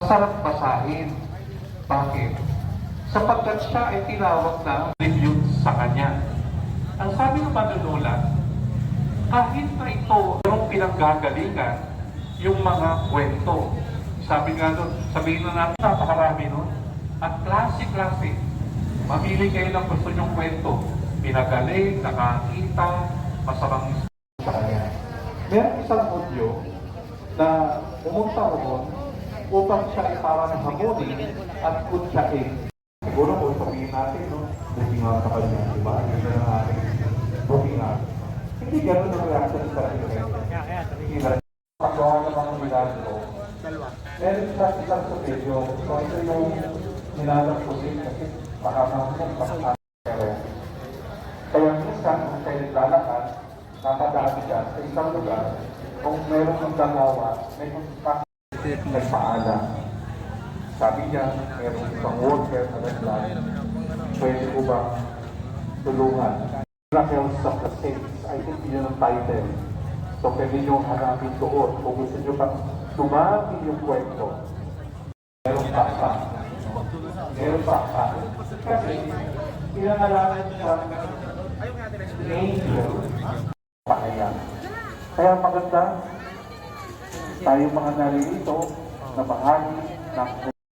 Sarap basahin. Bakit? Sapagkat siya ay tinawag na tribute sa kanya. Ang sabi ng manunulat, kahit na ito yung pinanggagalingan yung mga kwento. Sabi nga doon, sabihin na natin, napakarami nun. At klase-klase. Mamili kayo ng gusto nyong kwento. Pinagaling, nakakita, masarang sa kanya. Meron isang audio na pumunta roon upang siya ay parang hamunin at kutsain. Siguro kung sabihin natin, no, booking out sa kanya, di ba? Na booking out. Hindi ganun ang reaction sa kanya. Hindi paggawa ng mga milagro. Meron siya isang sa video, so ito yung nilalang ko din kasi baka mamang baka kaya minsan, kung kayo naglalakad, napadaan siya sa isang lugar, kung meron ng dalawa, may kontak nagpaalam. Sabi niya, meron isang worker na naglag, pwede ko ba tulungan? Miracles of the Saints, I think yun ang title. So pwede nyo hanapin doon. Kung gusto nyo pang dumami yung kwento, meron pa pa. Meron pa pa. Kasi, pinangalanan siya angel. Kaya maganda tayo mga naririto na bahagi ng